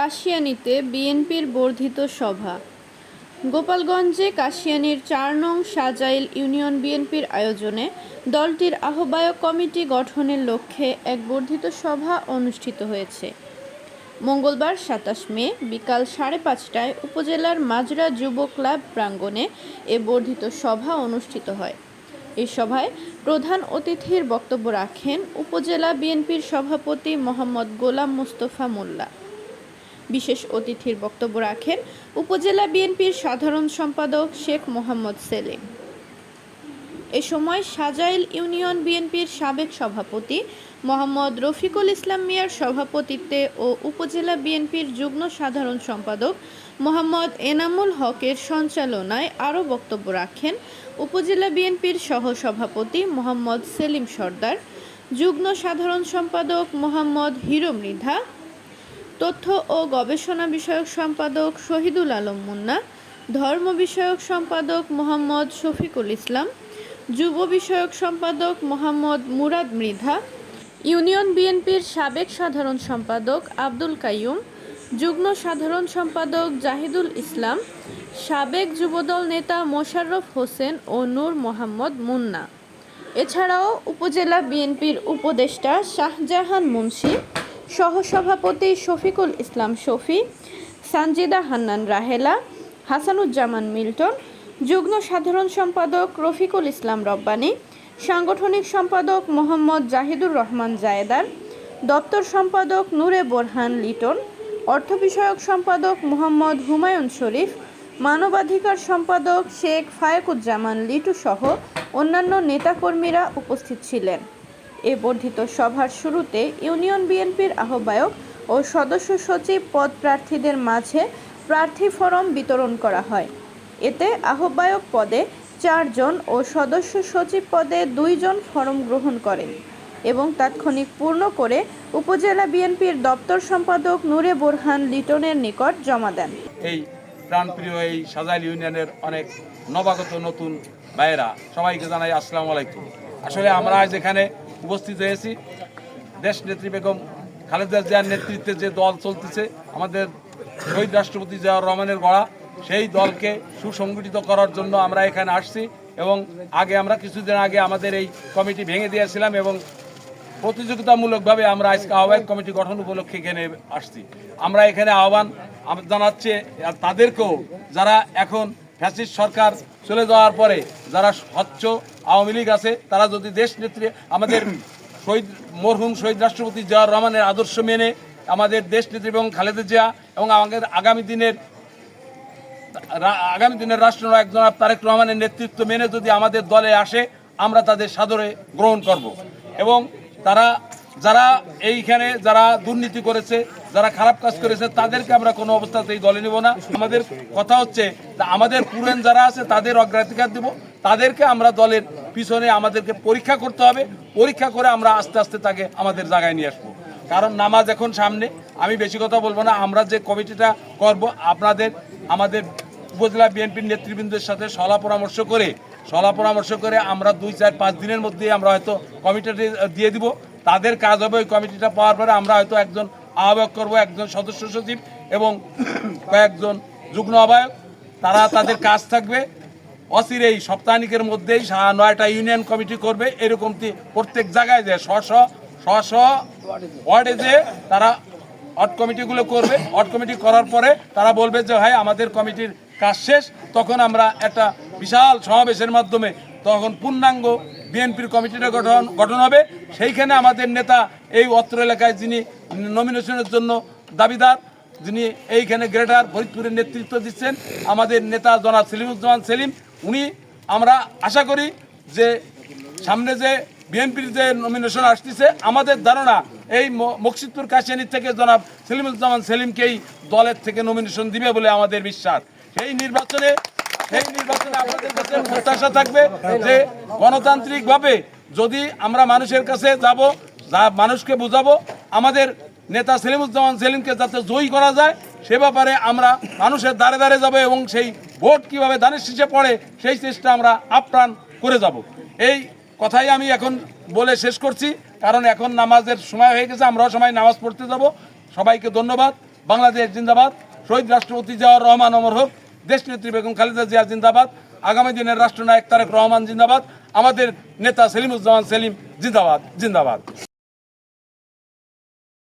কাশিয়ানীতে বিএনপির বর্ধিত সভা। গোপালগঞ্জে কাশিয়ানির চার নং সাজাইল ইউনিয়ন বিএনপির আয়োজনে দলটির আহ্বায়ক কমিটি গঠনের লক্ষ্যে এক বর্ধিত সভা অনুষ্ঠিত হয়েছে। মঙ্গলবার সাতাশ মে বিকাল সাড়ে পাঁচটায় উপজেলার মাজরা যুব ক্লাব প্রাঙ্গণে এ বর্ধিত সভা অনুষ্ঠিত হয়। এই সভায় প্রধান অতিথির বক্তব্য রাখেন উপজেলা বিএনপির সভাপতি মোহাম্মদ গোলাম মুস্তফা মোল্লা। বিশেষ অতিথির বক্তব্য রাখেন উপজেলা বিএনপির সাধারণ সম্পাদক শেখ মোহাম্মদ সেলিম। এ সময় সাজাইল ইউনিয়ন বিএনপির সাবেক সভাপতি মোহাম্মদ রফিকুল ইসলাম মিয়ার সভাপতিত্বে ও উপজেলা বিএনপির যুগ্ম সাধারণ সম্পাদক মোহাম্মদ এনামুল হকের সঞ্চালনায় আরও বক্তব্য রাখেন উপজেলা বিএনপির সহসভাপতি মোহাম্মদ সেলিম সর্দার, যুগ্ম সাধারণ সম্পাদক মোহাম্মদ হিরো মৃধা তথ্য ও গবেষণা বিষয়ক সম্পাদক শহীদুল আলম মুন্না, ধর্ম বিষয়ক সম্পাদক মোহাম্মদ শফিকুল ইসলাম, যুব বিষয়ক সম্পাদক মোহাম্মদ মুরাদ মৃধা, ইউনিয়ন বিএনপির সাবেক সাধারণ সম্পাদক আব্দুল কাইয়ুম, যুগ্ম সাধারণ সম্পাদক জাহিদুল ইসলাম, সাবেক যুবদল নেতা মোশাররফ হোসেন ও নূর মোহাম্মদ মুন্না। এছাড়াও উপজেলা বিএনপির উপদেষ্টা শাহজাহান মুন্সি সহসভাপতি শফিকুল ইসলাম শফি, সানজিদা হান্নান রাহেলা, হাসানুজ্জামান মিল্টন, যুগ্ম সাধারণ সম্পাদক রফিকুল ইসলাম রব্বানী, সাংগঠনিক সম্পাদক মোহাম্মদ জাহিদুর রহমান জায়েদার দপ্তর সম্পাদক নূরে বোরহান লিটন, অর্থ বিষয়ক সম্পাদক মোহাম্মদ হুমায়ুন শরীফ, মানবাধিকার সম্পাদক শেখ ফায়েকুজ্জামান লিটু সহ অন্যান্য নেতাকর্মীরা উপস্থিত ছিলেন। এ বর্ধিত সভার শুরুতে ইউনিয়ন বিএনপির আহ্বায়ক ও সদস্য সচিব পদ প্রার্থীদের মাঝে প্রার্থী ফরম বিতরণ করা হয়। এতে আহ্বায়ক পদে চারজন ও সদস্য সচিব পদে দুইজন ফরম গ্রহণ করেন এবং তাৎক্ষণিক পূর্ণ করে উপজেলা বিএনপির দপ্তর সম্পাদক নূরে বোরহান লিটনের নিকট জমা দেন। এই প্রাণপ্রিয় এই সাজাইল ইউনিয়নের অনেক নবাগত নতুন ভাইয়েরা, সবাইকে জানাই আসসালামু আলাইকুম। আসলে আমরা আজ এখানে উপস্থিত হয়েছি। দেশ নেত্রী বেগম খালেদা জিয়ার নেতৃত্বে যে দল চলতেছে, আমাদের শহীদ রাষ্ট্রপতি জিয়াউর রহমানের গড়া, সেই দলকে সুসংগঠিত করার জন্য আমরা এখানে আসছি এবং আগে আমরা কিছুদিন আগে আমাদের এই কমিটি ভেঙে দিয়েছিলাম এবং প্রতিযোগিতামূলকভাবে আমরা আজকে আহ্বায়ক কমিটি গঠন উপলক্ষে এখানে আসছি। আমরা এখানে আহ্বান জানাচ্ছে তাদেরকেও যারা এখন ফ্যাসিস্ট সরকার চলে যাওয়ার পরে যারা স্বচ্ছ আওয়ামী লীগ আছে তারা যদি দেশ নেত্রী আমাদের শহীদ মরহুম শহীদ রাষ্ট্রপতি জিয়াউর রহমানের আদর্শ মেনে আমাদের দেশ নেত্রী এবং খালেদা জিয়া এবং আমাদের আগামী দিনের আগামী দিনের রাষ্ট্রনায়ক জনাব তারেক রহমানের নেতৃত্ব মেনে যদি আমাদের দলে আসে আমরা তাদের সাদরে গ্রহণ করব। এবং তারা যারা এইখানে যারা দুর্নীতি করেছে যারা খারাপ কাজ করেছে, তাদেরকে আমরা কোনো অবস্থাতেই দলে নেব না। আমাদের কথা হচ্ছে আমাদের পুরেন যারা আছে, তাদের অগ্রাধিকার দেব। তাদেরকে আমরা দলের পিছনে আমাদেরকে পরীক্ষা করতে হবে। পরীক্ষা করে আমরা আস্তে আস্তে তাকে আমাদের জায়গায় নিয়ে আসব। কারণ নামাজ এখন সামনে। আমি বেশি কথা বলব না। আমরা যে কমিটিটা করব, আপনাদের, আমাদের উপজেলা বিএনপির নেতৃবৃন্দের সাথে সলা পরামর্শ করে, সলা পরামর্শ করে আমরা দুই, চার, পাঁচ দিনের মধ্যে আমরা হয়তো কমিটিটি দিয়ে দিব। তাদের কাজ হবে ওই কমিটিটা পাওয়ার পরে আমরা হয়তো একজন আহ্বায়ক করব একজন সদস্য সচিব এবং কয়েকজন যুগ্ম আহ্বায়ক। তারা তাদের কাজ থাকবে। অচিরেই সপ্তাহানিকের মধ্যেই নয়টা ইউনিয়ন কমিটি করবে। এরকমটি প্রত্যেক জায়গায় যে স্ব স্ব যে তারা অট কমিটিগুলো করবে। অট কমিটি করার পরে তারা বলবে যে, ভাই, আমাদের কমিটির কাজ শেষ। তখন আমরা একটা বিশাল সমাবেশের মাধ্যমে তখন পূর্ণাঙ্গ বিএনপির কমিটিটা গঠন গঠন হবে। সেইখানে আমাদের নেতা এই অত্র এলাকায় যিনি নমিনেশনের জন্য দাবিদার, যিনি এইখানে গ্রেটার ফরিদপুরের নেতৃত্ব দিচ্ছেন, আমাদের নেতা জনাব সেলিমুজ্জামান সেলিম, উনি আমরা আশা করি যে সামনে যে বিএনপির যে নমিনেশন আসতেছে, আমাদের ধারণা এই মকসিদপুর কাশিয়ানির থেকে জনাব সেলিমুজ্জামান সেলিমকেই দলের থেকে নমিনেশন দিবে বলে আমাদের বিশ্বাস। সেই নির্বাচনে প্রত্যাশা থাকবে যে গণতান্ত্রিকভাবে যদি আমরা মানুষের কাছে যাব, যা মানুষকে বুঝাবো, আমাদের নেতা সেলিমুজ্জামান সেলিমকে যাতে জয়ী করা যায়, সে ব্যাপারে আমরা মানুষের দ্বারে দ্বারে যাব এবং সেই ভোট কীভাবে ধানের শীষে পড়ে, সেই চেষ্টা আমরা আপ্রাণ করে যাব। এই কথাই আমি এখন বলে শেষ করছি, কারণ এখন নামাজের সময় হয়ে গেছে, আমরাও সময় নামাজ পড়তে যাব। সবাইকে ধন্যবাদ। বাংলাদেশ জিন্দাবাদ। শহীদ রাষ্ট্রপতি জিয়াউর রহমান অমর হোক। দেশ নেত্রী বেগম খালেদা জিয়া জিন্দাবাদ, আগামী দিনের রাষ্ট্রনায়ক তারেক রহমান জিন্দাবাদ, আমাদের নেতা সেলিমুজ্জামান সেলিম জিন্দাবাদ জিন্দাবাদ।